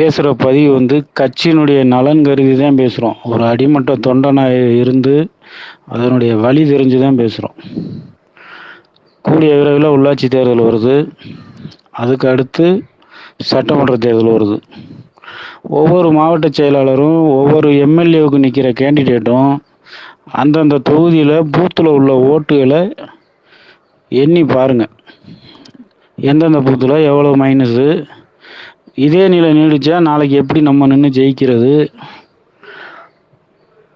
பேசுகிற பதிவு வந்து கட்சியினுடைய நலன் கருதி தான் பேசுகிறோம் ஒரு அடிமட்ட தொண்டனாக இருந்து அதனுடைய வழி தெரிஞ்சு தான் பேசுகிறோம் கூடிய விரைவில் உள்ளாட்சி தேர்தல் வருது. அதுக்கு அடுத்து சட்டமன்ற தேர்தல் வருது. ஒவ்வொரு மாவட்ட செயலாளரும் ஒவ்வொரு எம்எல்ஏவுக்கு நிற்கிற கேண்டிடேட்டும் அந்தந்த தொகுதியில் பூத்தில் உள்ள ஓட்டுகளை எண்ணி பாருங்கள் எந்தெந்த பூத்தில் எவ்வளோ மைனஸு இதே நிலை நீடிச்சா நாளைக்கு எப்படி நம்ம நின்று ஜெயிக்கிறது?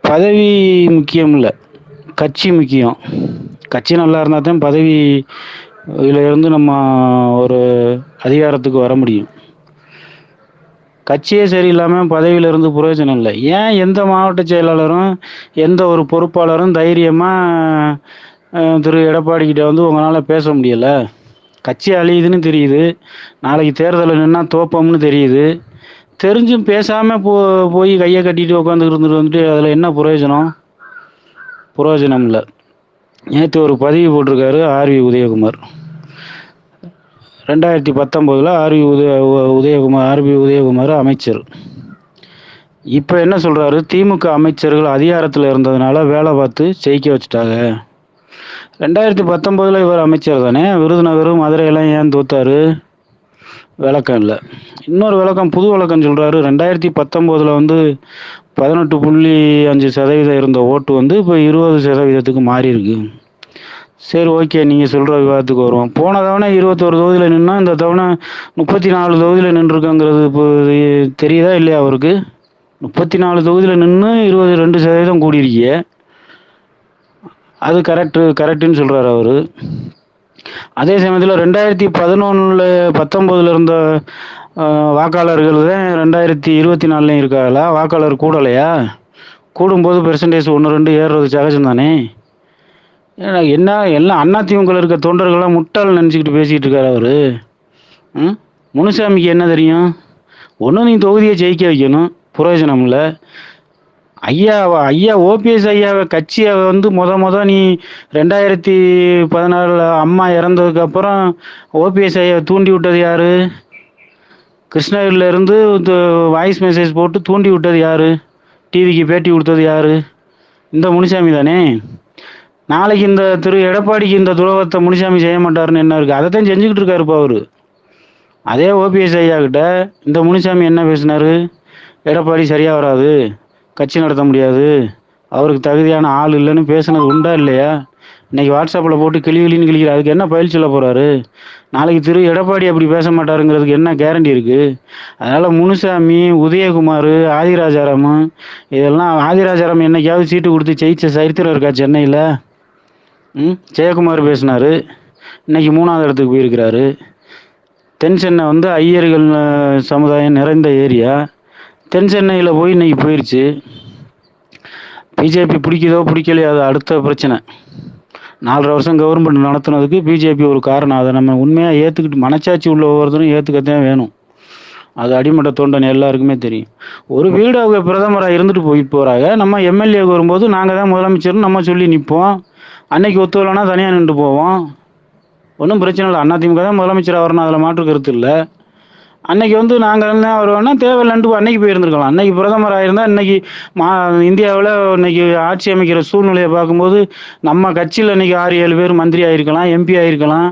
பதவி முக்கியம் இல்லை. கட்சி முக்கியம். கட்சி நல்லா இருந்தால் தான் பதவி இதிலிருந்து நம்ம ஒரு அதிகாரத்துக்கு வர முடியும். கட்சியே சரியில்லாமல் பதவியிலிருந்து பிரயோஜனம் இல்லை. ஏன் எந்த மாவட்ட செயலாளரும் எந்த ஒரு பொறுப்பாளரும் தைரியமாக திரு எடப்பாடி கிட்ட வந்து உங்களால் பேச முடியல? கட்சி அழியுதுன்னு தெரியுது. நாளைக்கு தேர்தலில் நின்னா தோப்போம்னு தெரியுது. தெரிஞ்சும் பேசாமல் போ போய் கையை கட்டிட்டு உட்காந்துக்கிட்டு இருந்துட்டு வந்துட்டு அதில் என்ன பிரயோஜனம் பிரயோஜனம் இல்லை. நேற்று ஒரு பதிவு போட்டிருக்காரு ஆர்வி உதயகுமார். ரெண்டாயிரத்தி பத்தொம்போதில் ஆர்வி உதய உ- உதயகுமார் ஆர்வி உதயகுமார் அமைச்சர். இப்போ என்ன சொல்கிறாரு திமுக அமைச்சர்கள் அதிகாரத்தில் இருந்ததுனால வேலை பார்த்து ஜெயிக்க வச்சுட்டாங்க. ரெண்டாயிரத்தி பத்தொம்போதில் இவர் அமைச்சர் தானே? விருதுநகர் மதுரையெல்லாம் ஏன் தூத்தாரு? விளக்கம் இல்லை. இன்னொரு விளக்கம் புது விளக்கம் சொல்கிறாரு ரெண்டாயிரத்தி பத்தொம்போதில் வந்து பதினெட்டு புள்ளி அஞ்சு சதவீதம் இருந்த ஓட்டு வந்து இப்போ இருபது சதவீதத்துக்கு மாறி இருக்கு சரி ஓகே. நீங்கள் சொல்கிற விவாதத்துக்கு வருவோம். போன தவணை இருபத்தோரு தொகுதியில் நின்னா இந்த தவணை முப்பத்தி நாலு தொகுதியில் நின்றுருக்கங்கிறது இப்போ தெரியுதா இல்லையா அவருக்கு? முப்பத்தி நாலு தொகுதியில் நின்று இருபது ரெண்டு சதவீதம் கூடியிருக்கிய. அது கரெக்டு கரெக்டுன்னு சொல்கிறாரு அவர். அதே சமயத்தில் ரெண்டாயிரத்தி பதினொன்றில் பத்தொம்போதில் இருந்த வாக்காளர்கள் தான் ரெண்டாயிரத்தி இருபத்தி நாலுலையும் இருக்காங்களா வாக்காளர் கூடலையா? கூடும்போது பெர்சன்டேஜ் ஒன்று ரெண்டு ஏறுறது சகஜம் தானே? ஏன்னா என்ன எல்லாம் அண்ணா திமுகவில் இருக்க தொண்டர்கள்லாம் முட்டாள் நினச்சிக்கிட்டு பேசிக்கிட்டு இருக்காரு அவர். ம்? முனுசாமிக்கு என்ன தெரியும்? ஒன்று நீ தொகுதியை ஜெயிக்க வைக்கணும் பிரயோஜனம் இல்லை ஐயா ஐயா ஓபிஎஸ் ஐயாவை கட்சியை வந்து முத முத நீ ரெண்டாயிரத்தி பதினாறில் அம்மா இறந்ததுக்கு அப்புறம் ஓபிஎஸ் ஐயா தூண்டி விட்டது யாரு? கிருஷ்ணகிரியில இருந்து வாய்ஸ் மெசேஜ் போட்டு தூண்டி விட்டது யாரு? டிவிக்கு பேட்டி கொடுத்தது யாரு? இந்த முனிசாமி தானே? நாளைக்கு இந்த திரு எடப்பாடிக்கு இந்த துரோகத்தை முனிசாமி செய்ய மாட்டாருன்னு என்ன இருக்கு? அதை தான் செஞ்சுக்கிட்டு இருக்காருப்பா அவரு. அதே ஓபிஎஸ் ஐயா கிட்ட இந்த முனிசாமி என்ன பேசினாரு? எடப்பாடி சரியா வராது. கட்சி நடத்த முடியாது. அவருக்கு தகுதியான ஆள் இல்லைன்னு பேசுனது உண்டா இல்லையா? இன்னைக்கு வாட்ஸ்அப்பில் போட்டு கிளி கிளின்னு கிளிக்கிற அதுக்கு என்ன பயில் சொல்ல போகிறாரு நாளைக்கு திரு எடப்பாடி அப்படி பேச மாட்டாருங்கிறதுக்கு என்ன கேரண்டி இருக்குது அதனால் முனுசாமி உதயகுமார் ஆதிராஜாராம் இதெல்லாம் ஆதிராஜாராம் என்னைக்காவது சீட்டு கொடுத்து ஜெயிச்ச சரித்திரம் இருக்கா சென்னையில்? ம் ஜெயக்குமார் பேசினாரு. இன்னைக்கு மூணாவது இடத்துக்கு போயிருக்கிறாரு. தென் சென்னை வந்து ஐயர்கள் சமுதாயம் நிறைந்த ஏரியா. தென் சென்னையில் போய் இன்னைக்கு போயிடுச்சு பிஜேபி பிடிக்குதோ பிடிக்கலையோ அது அடுத்த பிரச்சனை. நாலரை வருஷம் கவர்மெண்ட் நடத்துனதுக்கு பிஜேபி ஒரு காரணம். அதை நம்ம உண்மையாக ஏற்றுக்கிட்டு மனச்சாட்சி உள்ள ஒவ்வொருத்தரும் ஏற்றுக்கத்தான் வேணும். அது அடிமட்ட தோண்டன் எல்லாருக்குமே தெரியும். ஒரு வீடு அவங்க பிரதமராக இருந்துட்டு போய் போகிறாங்க நம்ம எம்எல்ஏக்கு வரும்போது நாங்கள் தான் முதலமைச்சர்னு நம்ம சொல்லி நிற்போம் அன்னைக்கு ஒத்து வரலன்னா தனியாக நின்று போவோம். ஒன்றும் பிரச்சனை இல்லை. அதிமுக தான் முதலமைச்சராக வரணும். அதில் மாற்று கருத்து இல்லை. அன்னைக்கு வந்து நாங்கள் என்ன வருவோம்னா தேவையில்லன்ட்டு அன்னைக்கு போயிருந்துருக்கலாம். அன்னைக்கு பிரதமராக இருந்தால் இன்னைக்கு மா இந்தியாவில் இன்னைக்கு ஆட்சி அமைக்கிற சூழ்நிலையை பார்க்கும்போது நம்ம கட்சியில் இன்னைக்கு ஆறு ஏழு பேர் மந்திரி ஆயிருக்கலாம் எம்பி ஆயிருக்கலாம்.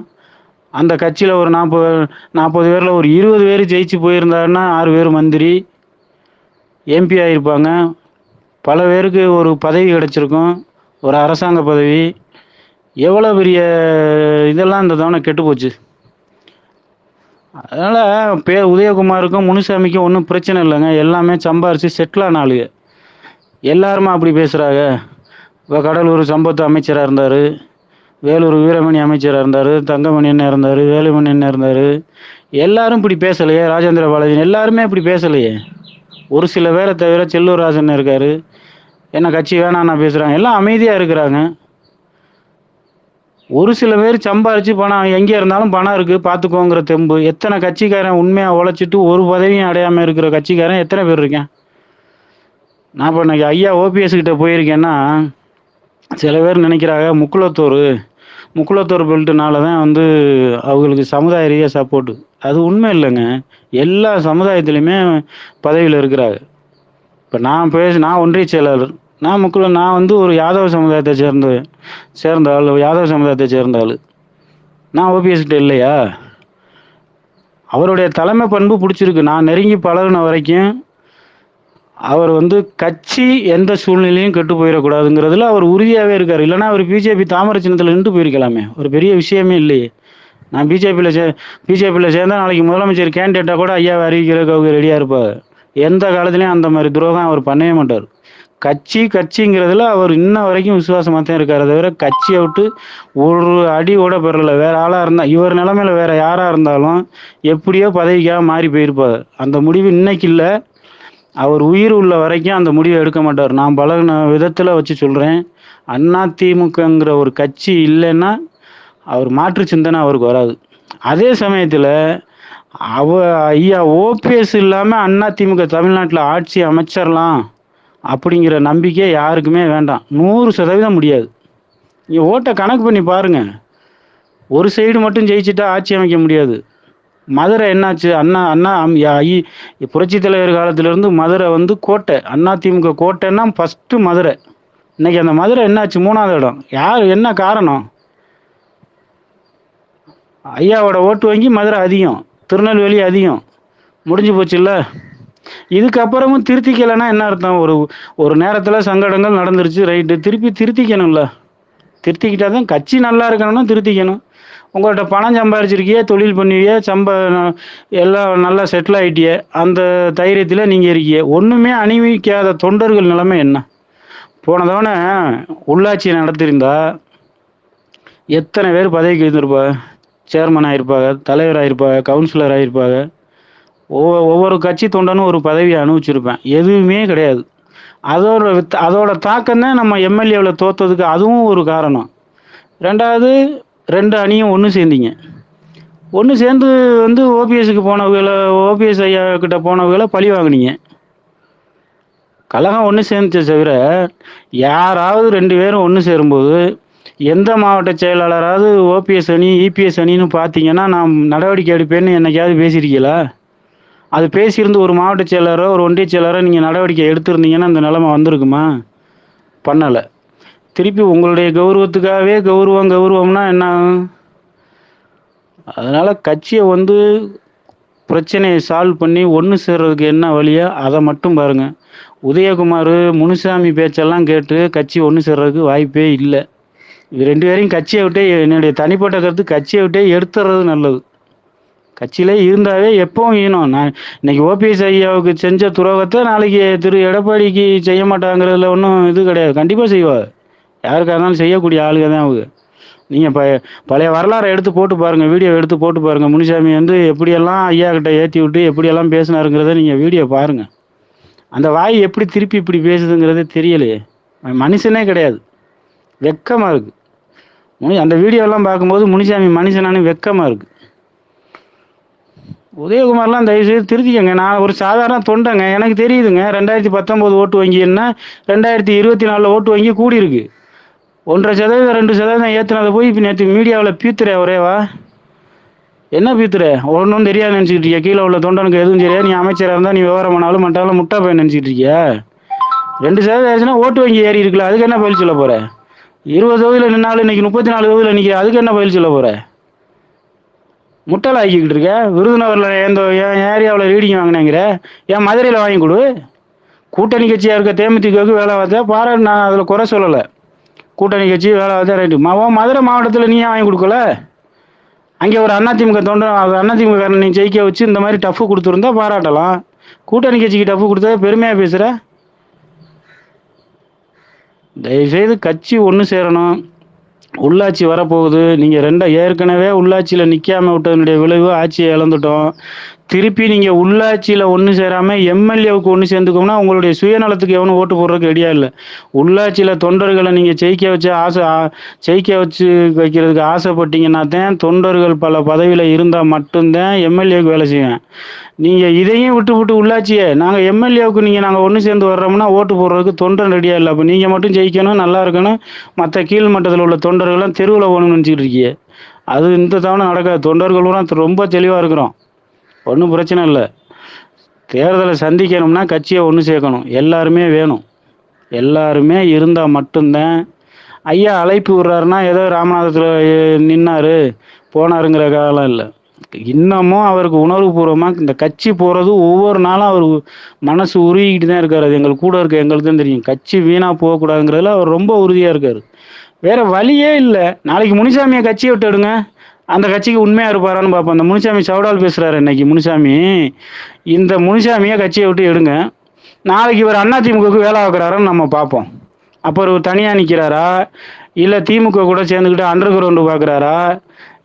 அந்த கட்சியில் ஒரு நாற்பது நாற்பது பேரில் ஒரு இருபது பேர் ஜெயிச்சு போயிருந்தாருன்னா ஆறு பேர் மந்திரி எம்பி ஆயிருப்பாங்க. பல பேருக்கு ஒரு பதவி கிடச்சிருக்கும். ஒரு அரசாங்க பதவி. எவ்வளோ பெரிய இதெல்லாம் இந்த தவணை கெட்டு போச்சு. அதனால் பே உதயகுமாருக்கும் முனுசாமிக்கும் ஒன்றும் பிரச்சனை இல்லைங்க. எல்லாமே சம்பாரித்து செட்டிலான ஆளுங்க. எல்லாருமே அப்படி பேசுகிறாங்க இப்போ கடலூர் சம்பத்து அமைச்சராக இருந்தார். வேலூர் வீரமணி அமைச்சராக இருந்தார். தங்கமணி என்ன இருந்தார். வேலுமணி என்ன இருந்தார். எல்லாரும் இப்படி பேசலையே. ராஜேந்திர பாலாஜி எல்லாருமே இப்படி பேசலையே. ஒரு சில பேரை தவிர செல்லூர் ராஜன் இருக்கார். என்ன கட்சி வேணாம் பேசுகிறாங்க எல்லாம் அமைதியாக இருக்கிறாங்க. ஒரு சில பேர் சம்பாரிச்சு பணம் எங்கே இருந்தாலும் பணம் இருக்கு பார்த்துக்கோங்கிற தெம்பு. எத்தனை கட்சிக்காரன் உண்மையாக உழைச்சிட்டு ஒரு பதவியும் அடையாமல் இருக்கிற கட்சிக்காரன் எத்தனை பேர் இருக்கேன்? நான் இப்போ இன்னைக்கு ஐயா ஓபிஎஸ் கிட்ட போயிருக்கேன்னா சில பேர் நினைக்கிறாங்க முக்குளத்தூர் முக்குளத்தூர் பெல்ட்டுனால தான் வந்து அவங்களுக்கு சமுதாய ரீதியாக சப்போர்ட்டு அது உண்மை இல்லைங்க. எல்லா சமுதாயத்துலேயுமே பதவியில் இருக்கிறாங்க. இப்போ நான் பேச நான் ஒன்றிய செயலாளர். நான் முக்கிய நான் வந்து ஒரு யாதவ சமுதாயத்தை சேர்ந்த சேர்ந்த ஆள் யாதவ சமுதாயத்தை சேர்ந்த ஆள். நான் ஓபிஎஸ்கிட்ட இல்லையா? அவருடைய தலைமை பண்பு பிடிச்சிருக்கு. நான் நெருங்கி பழகுன வரைக்கும் அவர் வந்து கட்சி எந்த சூழ்நிலையும் கெட்டு போயிடக்கூடாதுங்கிறதுல அவர் உறுதியாகவே இருக்கார். இல்லைன்னா அவர் பிஜேபி தாமரை சின்னத்தில் நின்று போயிருக்கலாமே. ஒரு பெரிய விஷயமே இல்லையே. நான் பிஜேபியில் சே பிஜேபியில் சேர்ந்தா நாளைக்கு முதலமைச்சர் கேண்டிடேட்டாக கூட ஐயாவை அறிவிக்கிறதுக்கு அவங்க ரெடியாக இருப்பார். எந்த காலத்துலேயும் அந்த மாதிரி துரோகம் அவர் பண்ணவே மாட்டார். கட்சி கட்சிங்கிறதுல அவர் இன்ன வரைக்கும் விசுவாசமாக தான் இருக்காரு தவிர கட்சியை விட்டு ஒரு அடி கூட பெறல. வேற ஆளாக இருந்தால் இவர் நிலமையில வேற யாராக இருந்தாலும் எப்படியோ பதவிக்காக மாறி போயிருப்பார். அந்த முடிவு இன்னைக்கு இல்லை. அவர் உயிர் உள்ள வரைக்கும் அந்த முடிவை எடுக்க மாட்டார். நான் பழகின விதத்தில் வச்சு சொல்கிறேன் அண்ணா திமுகங்கிற ஒரு கட்சி இல்லைன்னா அவர் மாற்று சிந்தனை அவருக்கு வராது. அதே சமயத்தில் அவ ஐயா ஓபிஎஸ் இல்லாமல் அண்ணா திமுக தமிழ்நாட்டில் ஆட்சி அமைச்சிடலாம் அப்படிங்கிற நம்பிக்கை யாருக்குமே வேண்டாம். நூறு சதவீதம் முடியாது. நீங்கள் ஓட்டை கணக்கு பண்ணி பாருங்கள் ஒரு சைடு மட்டும் ஜெயிச்சுட்டா ஆட்சி அமைக்க முடியாது. மதுரை என்னாச்சு? அண்ணா அண்ணா புரட்சி ஐ- தலைவர் காலத்திலேருந்து மதுரை வந்து கோட்டை. அண்ணா திமுக கோட்டைன்னா ஃபஸ்ட்டு மதுரை. இன்னைக்கு அந்த மதுரை என்னாச்சு? மூணாவது இடம். யார் என்ன காரணம்? ஐயாவோட ஓட்டு வாங்கி மதுரை அதிகம். திருநெல்வேலி அதிகம். முடிஞ்சு போச்சுல்ல? இதுக்கப்புறமும் திருத்திக்கலைன்னா என்ன அர்த்தம்? ஒரு ஒரு நேரத்தில் சங்கடங்கள் நடந்துருச்சு ரைட்டு. திருப்பி திருத்திக்கணும்ல. திருத்திக்கிட்டா தான் கட்சி நல்லா இருக்கணும்னா திருத்திக்கணும். உங்கள்கிட்ட பணம் சம்பாரிச்சிருக்கியே தொழில் பண்ணுவியே சம்ப எல்லாம் நல்லா செட்டில் ஆகிட்டியே அந்த தைரியத்தில் நீங்கள் இருக்கியே ஒன்றுமே அணிவிக்காத தொண்டர்கள் நிலைமை என்ன? போன தவணை உள்ளாட்சி நடத்திருந்தா எத்தனை பேர் பதவிக்கு இருந்திருப்பாங்க? சேர்மன் ஆகிருப்பாங்க தலைவர் ஆகிருப்பாங்க கவுன்சிலர் ஆகிருப்பாங்க ஒவ்வொரு ஒவ்வொரு கட்சி தொண்டனும் ஒரு பதவியை அனுபவிச்சிருப்பேன். எதுவுமே கிடையாது. அதோட அதோட தாக்கம் தான் நம்ம எம்எல்ஏவில் தோத்ததுக்கு அதுவும் ஒரு காரணம். ரெண்டாவது ரெண்டு அணியும் ஒன்று சேர்ந்தீங்க. ஒன்று சேர்ந்து வந்து ஓபிஎஸ்க்கு போனவங்களை ஓபிஎஸ் ஐயா கிட்ட போனவங்களை பழி வாங்கினீங்க. கழகம் ஒன்று சேர்ந்துச்சே தவிர யாராவது ரெண்டு பேரும் ஒன்று சேரும்போது எந்த மாவட்ட செயலாளராவது ஓபிஎஸ் அணி இபிஎஸ் அணின்னு பார்த்தீங்கன்னா நான் நடவடிக்கை எடுப்பேன்னு என்னைக்காவது பேசியிருக்கீங்களா? அது பேசியிருந்து ஒரு மாவட்ட செயலரோ ஒரு ஒன்றிய செயலரோ நீங்கள் நடவடிக்கை எடுத்திருந்தீங்கன்னா அந்த நிலைமை வந்திருக்குமா? பண்ணலை. திருப்பி உங்களுடைய கௌரவத்துக்காகவே கௌரவம் கௌரவம்னா என்ன? அதனால் கட்சியை வந்து பிரச்சனையை சால்வ் பண்ணி ஒன்று சேர்றதுக்கு என்ன வழியோ அதை மட்டும் பாருங்க. உதயகுமார் முனுசாமி பேச்செல்லாம் கேட்டு கட்சி ஒன்று சேர்றதுக்கு வாய்ப்பே இல்லை. இது ரெண்டு பேரையும் கட்சியை விட்டே என்னுடைய தனிப்பட்ட கருத்து கட்சியை விட்டே எடுத்துறது நல்லது. கட்சியிலே இருந்தாவே எப்பவும் ஈனம். நான் இன்னைக்கு ஓபிஎஸ் ஐயாவுக்கு செஞ்ச துரோகத்தை நாளைக்கு திரு எடப்பாடிக்கு செய்ய மாட்டாங்கிறதுல ஒன்றும் இது கிடையாது. கண்டிப்பாக செய்வார் யாருக்காக இருந்தாலும் செய்யக்கூடிய ஆளுங்க தான் அவங்க. நீங்கள் ப பழைய வரலாறை எடுத்து போட்டு பாருங்கள் வீடியோ எடுத்து போட்டு பாருங்கள் முனிசாமி வந்து எப்படியெல்லாம் ஐயா கிட்ட ஏற்றி விட்டு எப்படியெல்லாம் பேசினாருங்கிறத நீங்கள் வீடியோ பாருங்கள் அந்த வாய் எப்படி திருப்பி இப்படி பேசுதுங்கிறதே தெரியலையே மனுஷனே கிடையாது. வெக்கமாக இருக்குது முனி அந்த வீடியோலாம் பார்க்கும்போது முனிசாமி மனுஷனானு வெக்கமாக இருக்குது உதயகுமார்லாம் தயவுசெய்து திருத்திக்கங்க. நான் ஒரு சாதாரண தொண்டைங்க. எனக்கு தெரியுதுங்க. ரெண்டாயிரத்தி பத்தொம்போது ஓட்டு வங்கி என்ன? ரெண்டாயிரத்தி இருபத்தி நாலில் ஓட்டு வங்கி கூடியிருக்கு. ஒன்றரை சதவீதம் ரெண்டு சதவீதம் ஏற்றுனதை போய் இப்போ நேற்று மீடியாவில் பீத்துறே ஒரேவா? என்ன பீத்துற? ஒன்றும் தெரியாது நினச்சிக்கிட்டு இருக்கியா? கீழே உள்ள தொண்டனுக்கு எதுவும் தெரியாது. நீ அமைச்சராக இருந்தால் நீ விவரம் பண்ணாலும் மட்டாலும் முட்டா போய் நினச்சிக்கிட்டு இருக்கியா? ரெண்டு சதவீதம் ஆயிடுச்சுன்னா ஓட்டு வங்கி ஏறி இருக்குல்ல. அதுக்கு என்ன பயில் சொல்ல போகிற இருபது தொகுதியில் நின்னாலும் இன்னைக்கு முப்பத்தி நாலு தொகுதியில் நிற்கிற அதுக்கு என்ன பயில் சொல்ல போகிற முட்டால் ஆக்கிக்கிட்டு இருக்க? விருதுநகரில் எந்த என் ஏரியாவில் ரீடிங் வாங்கினேங்கிற? என் மதுரையில் வாங்கி கொடு. கூட்டணி கட்சியாக இருக்க தேமுதிகவுக்கு வேலை பார்த்தா பாரு நான் அதில் குறை சொல்லலை. கூட்டணி கட்சி வேலை பார்த்தா ரைட்டு. உன் மதுரை மாவட்டத்தில் நீ ஏன் வாங்கி கொடுக்கல? அங்கே ஒரு அதிமுக தொண்டர் அதிமுக நீ ஜெயிக்க வச்சு இந்த மாதிரி டஃப்பு கொடுத்துருந்தா பாராட்டலாம். கூட்டணி கட்சிக்கு டஃப்பு கொடுத்தா பெருமையாக பேசுகிற தயவுசெய்து கட்சி ஒன்று சேரணும். உள்ளாட்சி வரப்போகுது. நீங்கள் ரெண்டா ஏற்கனவே உள்ளாட்சியில் நிற்காம விட்டதனுடைய விளைவு ஆட்சியை இழந்துட்டோம். திருப்பி நீங்கள் உள்ளாட்சியில் ஒன்று சேராமல் எம்எல்ஏவுக்கு ஒன்று சேர்ந்துக்கோம்னா உங்களுடைய சுயநலத்துக்கு எவனும் ஓட்டு போடுறதுக்கு ரெடியாக இல்லை. உள்ளாட்சியில் தொண்டர்களை நீங்கள் ஜெயிக்க வச்சு ஆசை ஜெயிக்க வச்சு வைக்கிறதுக்கு ஆசைப்பட்டீங்கன்னா தான் தொண்டர்கள் பல பதவியில் இருந்தால் மட்டும்தான் எம்எல்ஏவுக்கு வேலை செய்வேன். நீங்கள் இதையும் விட்டு விட்டு உள்ளாட்சியே நாங்கள் எம்எல்ஏவுக்கு நீங்கள் நாங்கள் ஒன்று சேர்ந்து வர்றோம்னா ஓட்டு போடுறதுக்கு தொண்டன் ரெடியாக இல்லை. அப்போ நீங்கள் மட்டும் ஜெயிக்கணும் நல்லா இருக்கணும். மற்ற கீழ் மட்டத்தில் உள்ள தொண்டர்கள்லாம் தெருவில் போகணும்னு நினச்சிக்கிட்டு இருக்கீங்க. அது இந்த தவணை நடக்காது. தொண்டர்கள் ரொம்ப தெளிவாக இருக்கிறோம். ஒன்றும் பிரச்சனை இல்லை. தேர்தலை சந்திக்கணும்னா கட்சியை ஒன்று சேர்க்கணும். எல்லாருமே வேணும். எல்லாருமே இருந்தால் மட்டும்தான் ஐயா அழைப்பு விடுறாருன்னா ஏதோ ராமநாதத்தில் நின்னார். போனாருங்கிற காலம் இல்லை. இன்னமும் அவருக்கு உணர்வுபூர்வமாக இந்த கட்சி போகிறது ஒவ்வொரு நாளும் அவர் மனசு உருகிக்கிட்டு தான் இருக்கார். அது கூட இருக்க எங்களுக்கு தான் தெரியும். கட்சி வீணாக போகக்கூடாதுங்கிறதுல அவர் ரொம்ப உறுதியாக இருக்கார். வேறு வழியே இல்லை. நாளைக்கு முனிசாமியை கட்சியை விட்டுடுங்க அந்த கட்சிக்கு உண்மையாக இருப்பாரான்னு பார்ப்போம். அந்த முனிசாமி சவுடால் பேசுறாரு இன்னைக்கு முனிசாமி. இந்த முனிசாமியை கட்சியை விட்டு எடுங்க. நாளைக்கு இவர் அண்ணா திமுகவுக்கு வேலை பார்க்குறாருன்னு நம்ம பார்ப்போம். அப்போ ஒரு தனியாக நிற்கிறாரா இல்லை திமுக கூட சேர்ந்துக்கிட்டு அண்டர் கிரவுண்டு பார்க்குறாரா?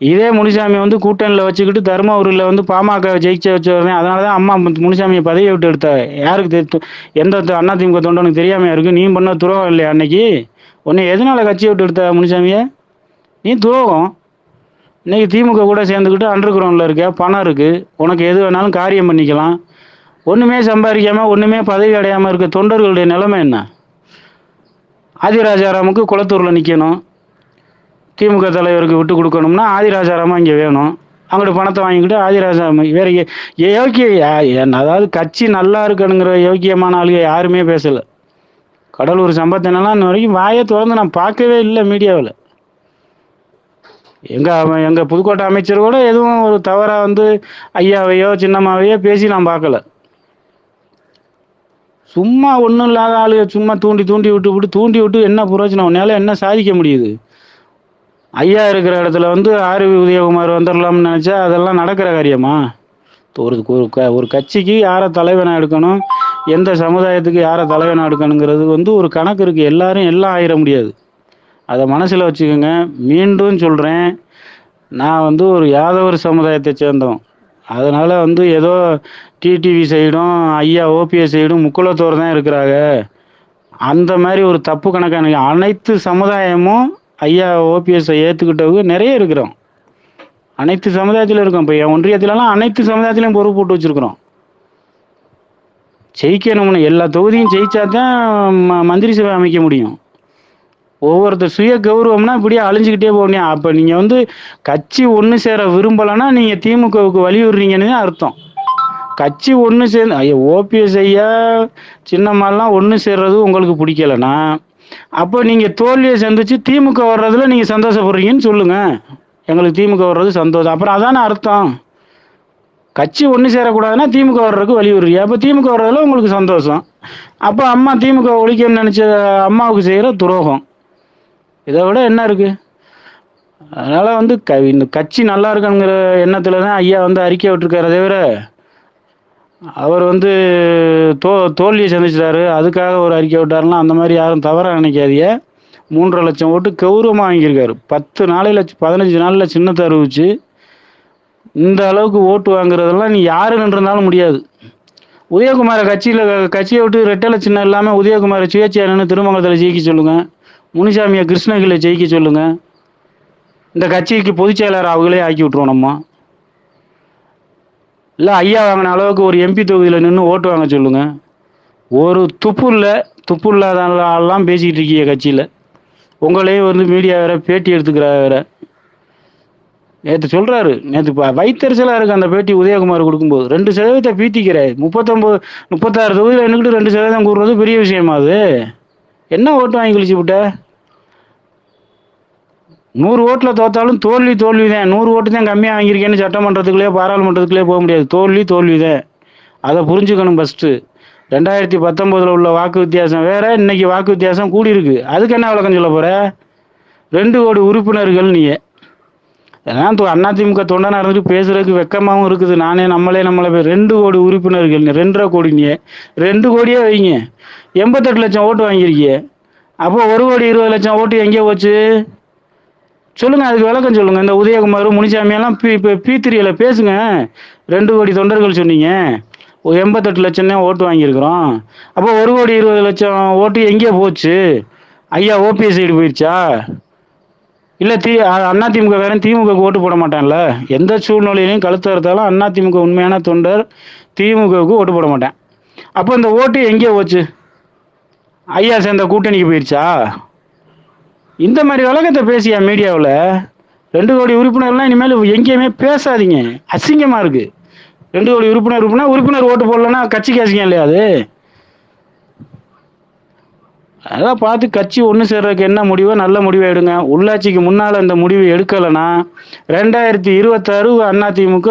இதே முனிசாமி வந்து கூட்டணியில் வச்சுக்கிட்டு தருமபுரியில் வந்து பாமக ஜெயிச்ச வச்சுருந்தேன் அதனால தான் அம்மா முனிசாமியை பதவியை விட்டு எடுத்த. யாருக்கு தெரி எந்த அண்ணா திமுக தொண்டனுக்கு தெரியாமையா இருக்கு? நீ பண்ண துரோகம் இல்லையா அன்னைக்கு உன்னை எதனால கட்சியை விட்டு எடுத்த முனிசாமியை? நீ துரோகம். இன்றைக்கி திமுக கூட சேர்ந்துக்கிட்டு அண்டர் கிரவுண்டில் இருக்க பணம் இருக்குது உனக்கு எது வேணாலும் காரியம் பண்ணிக்கலாம். ஒன்றுமே சம்பாதிக்காமல் ஒன்றுமே பதவி அடையாமல் இருக்க தொண்டர்களுடைய நிலைமை என்ன? ஆதிராஜாராமுக்கு குளத்தூரில் நிற்கணும் திமுக தலைவருக்கு விட்டு கொடுக்கணும்னா ஆதிராஜாராமா இங்கே வேணும். அவங்கள்ட்ட பணத்தை வாங்கிக்கிட்டு ஆதிராஜாராம வேற யோக்கிய அதாவது கட்சி நல்லா இருக்கணுங்கிற யோக்கியமான ஆளுக யாருமே பேசலை. கடலூர் சம்பத்தினெல்லாம் இன்ன வரைக்கும் வாயை திறந்து நான் பார்க்கவே இல்லை மீடியாவில். எங்க எங்கள் எங்க புதுக்கோட்டை அமைச்சர் கூட எதுவும் ஒரு தவறா வந்து ஐயாவையோ சின்னம்மாவையோ பேசி நான் பார்க்கல. சும்மா ஒன்றும் இல்லாத ஆளுக சும்மா தூண்டி தூண்டி விட்டு விட்டு தூண்டி விட்டு என்ன பிரயோஜனம் உன்னால என்ன சாதிக்க முடியுது? ஐயா இருக்கிற இடத்துல வந்து ஆர்வி உதயகுமார் வந்துடலாம்னு நினச்சா அதெல்லாம் நடக்கிற காரியமா? ஒரு ஒரு க- ஒரு கட்சிக்கு யாரை தலைவனாக எடுக்கணும்? எந்த சமுதாயத்துக்கு யாரை தலைவனாக எடுக்கணுங்கிறது வந்து ஒரு கணக்கு இருக்குது எல்லாரும் எல்லாம் ஆயிட முடியாது. அதை மனசில் வச்சுக்கோங்க. மீண்டும் சொல்கிறேன் நான் வந்து ஒரு யாதவர் சமுதாயத்தை சேர்ந்தவன். அதனால் வந்து ஏதோ டிடிவி சைடும் ஐயா ஓபிஎஸ் சைடும் முக்குளத்தோர் தான் இருக்கிறாங்க. அந்த மாதிரி ஒரு தப்பு கணக்கான அனைத்து சமுதாயமும் ஐயா ஓபிஎஸ்ஸை ஏற்றுக்கிட்டவங்க நிறைய இருக்கிறோம். அனைத்து சமுதாயத்திலும் இருக்கோம். இப்போ என் ஒன்றியத்திலலாம் அனைத்து சமுதாயத்திலையும் பொறுப்பு போட்டு வச்சுருக்குறோம். ஜெயிக்கணும்னு எல்லா தொகுதியும் ஜெயிச்சா தான் ம- மந்திரி சபை அமைக்க முடியும். ஒவ்வொருத்தர் சுய கௌரவம்னா இப்படியே அழிஞ்சுக்கிட்டே போகணும் அப்போ நீங்கள் வந்து கட்சி ஒன்று சேர விரும்பலைன்னா நீங்கள் திமுகவுக்கு வலியுறுறீங்கன்னு தான் அர்த்தம். கட்சி ஒன்று சேர்ந்து ஐயா ஓபிஎஸ் ஐயா சின்னம்மாலாம் ஒன்று சேர்றது உங்களுக்கு பிடிக்கலனா அப்போ நீங்கள் தோல்வியை சந்திச்சு திமுக வர்றதுல நீங்கள் சந்தோஷப்படுறீங்கன்னு சொல்லுங்கள் எங்களுக்கு திமுக வர்றது சந்தோஷம். அப்புறம் அதானே அர்த்தம். கட்சி ஒன்று சேரக்கூடாதுன்னா திமுக வர்றதுக்கு வலியுறுறீங்க அப்போ திமுக வர்றதுல உங்களுக்கு சந்தோஷம். அப்போ அம்மா திமுக ஒழிக்கணும்னு நினச்ச அம்மாவுக்கு செய்கிற துரோகம். இதை விட என்ன இருக்குது அதனால் வந்து க இந்த கட்சி நல்லா இருக்குங்கிற எண்ணத்தில் தான் ஐயா வந்து அறிக்கை விட்டுருக்காரு தவிர அவர் வந்து தோ தோல்வியை சந்திச்சிட்டாரு. அதுக்காக ஒரு அறிக்கை விட்டாருலாம் அந்த மாதிரி யாரும் தவறாக நினைக்காதிய மூன்றரை லட்சம் ஓட்டு கௌரவமாக வாங்கியிருக்காரு. பத்து நாளையில் பதினஞ்சு நாளில் சின்னத்தை அறிவிச்சு இந்த அளவுக்கு ஓட்டு வாங்குறதெல்லாம் நீ யாரு நின்றிருந்தாலும் முடியாது. உதயகுமாரை கட்சியில் கட்சியை விட்டு ரெட்டலை சின்னம் இல்லாமல் உதயகுமாரை சுயேட்சையாக நின்று திருமங்கலத்தில் ஜெயிக்க சொல்லுங்கள் முனிசாமியை கிருஷ்ணகிரியில் ஜெயிக்க சொல்லுங்கள் இந்த கட்சிக்கு பொதுச் செயலாளர் அவங்களே ஆக்கி விட்ருவோம் நம்ம. இல்லை ஐயா வாங்கின அளவுக்கு ஒரு எம்பி தொகுதியில் நின்று ஓட்டு வாங்க சொல்லுங்கள் ஒரு துப்பு இல்லை துப்பு இல்லாத ஆள்லாம் பேசிக்கிட்டு இருக்கீங்க கட்சியில். உங்களையும் வந்து மீடியா வேற பேட்டி எடுத்துக்கிறா வேற. நேற்று சொல்கிறாரு நேற்று வைத்தறிச்சலாக இருக்குது அந்த பேட்டி உதயகுமார் கொடுக்கும்போது. ரெண்டு சதவீதத்தை பீத்திக்கிறார். முப்பத்தொம்போது முப்பத்தாறு தொகுதியில் நின்றுக்கிட்டு ரெண்டு சதவீதம் கூடுறது பெரிய விஷயமா அது? என்ன ஓட்டு வாங்கி கழிச்சு விட்ட? நூறு ஓட்டில் தோத்தாலும் தோல்வி தோல்வி தான் நூறு ஓட்டு தான் கம்மியாக வாங்கியிருக்கேன்னு சட்டமன்றத்துக்குள்ளே பாராளுமன்றத்துக்குள்ளே போக முடியாது. தோல்வி தோல்வி தான் அதை புரிஞ்சுக்கணும் ஃபஸ்ட்டு ரெண்டாயிரத்தி பத்தொம்போதில் உள்ள வாக்கு வித்தியாசம் வேறு இன்னைக்கு வாக்கு வித்தியாசம் கூடியிருக்கு. அதுக்கு என்ன விளக்கம் சொல்ல போகிற ரெண்டு கோடி உறுப்பினர்கள் நீங்கள் ஏன்னா தொ- அதிமுக தொண்டனா இருந்துட்டு பேசுறதுக்கு வெக்கமாவும் இருக்குது. நானே நம்மளே நம்மளே ரெண்டு கோடி உறுப்பினர்கள் ரெண்டரை கோடி ரெண்டு கோடியே வைங்க. எண்பத்தெட்டு லட்சம் ஓட்டு வாங்கியிருக்கீங்க அப்போ ஒரு கோடி இருபது லட்சம் ஓட்டு எங்கே போச்சு? சொல்லுங்க அதுக்கு விளக்கம் சொல்லுங்க. இந்த உதயகுமார் முனிசாமியெல்லாம் பி இப்போ பி த்ரீல பேசுங்க. ரெண்டு கோடி தொண்டர்கள் சொன்னீங்க. ஒரு எண்பத்தெட்டு லட்சம் தான் ஓட்டு வாங்கியிருக்கிறோம். அப்போ ஒரு கோடி இருபது லட்சம் ஓட்டு எங்கே போச்சு? ஐயா ஓபிஎஸ் சைடு போயிடுச்சா இல்லை தி அண்ணா திமுக வேற திமுக ஓட்டு போட மாட்டான்ல. எந்த சூழ்நிலையிலையும் கழுத்து அறுத்தாலும் அண்ணா திமுக உண்மையான தொண்டர் திமுகவுக்கு ஓட்டு போட மாட்டேன். அப்போ இந்த ஓட்டு எங்கே போச்சு? ஐயா சேர்ந்த கூட்டணிக்கு போயிடுச்சா இந்த மாதிரி விளக்கத்தை பேசியா மீடியாவில்? ரெண்டு கோடி உறுப்பினர்லாம் இனிமேல் எங்கேயுமே பேசாதீங்க. அசிங்கமாக இருக்குது ரெண்டு கோடி உறுப்பினர் உறுப்பினர் உறுப்பினர் ஓட்டு போடலன்னா கட்சிக்கு அசிங்கம் இல்லையா அது? அதான் பார்த்து கட்சி ஒன்று சேர்றதுக்கு என்ன முடிவோ நல்ல முடிவை எடுங்க உள்ளாட்சிக்கு முன்னால் இந்த முடிவு எடுக்கலைன்னா ரெண்டாயிரத்தி இருபத்தாறு அதிமுக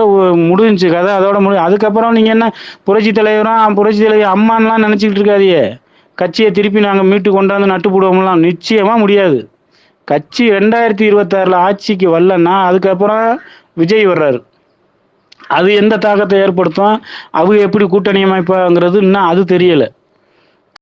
முடிஞ்சுச்சு கதை. அதோட முடி அதுக்கப்புறம் நீங்கள் என்ன புரட்சி தலைவரும் புரட்சி தலைவர் அம்மான்லாம் நினச்சிக்கிட்டு இருக்காதியே கட்சியை திருப்பி நாங்கள் மீட்டு கொண்டாந்து நட்டு போடுவோம்லாம் நிச்சயமாக முடியாது. கட்சி ரெண்டாயிரத்தி இருபத்தாறில் ஆட்சிக்கு வரலன்னா அதுக்கப்புறம் விஜய் வர்றாரு. அது எந்த தாக்கத்தை ஏற்படுத்தும்? அவங்க எப்படி கூட்டணி அமைப்பாங்கிறது இன்னும் அது தெரியலை.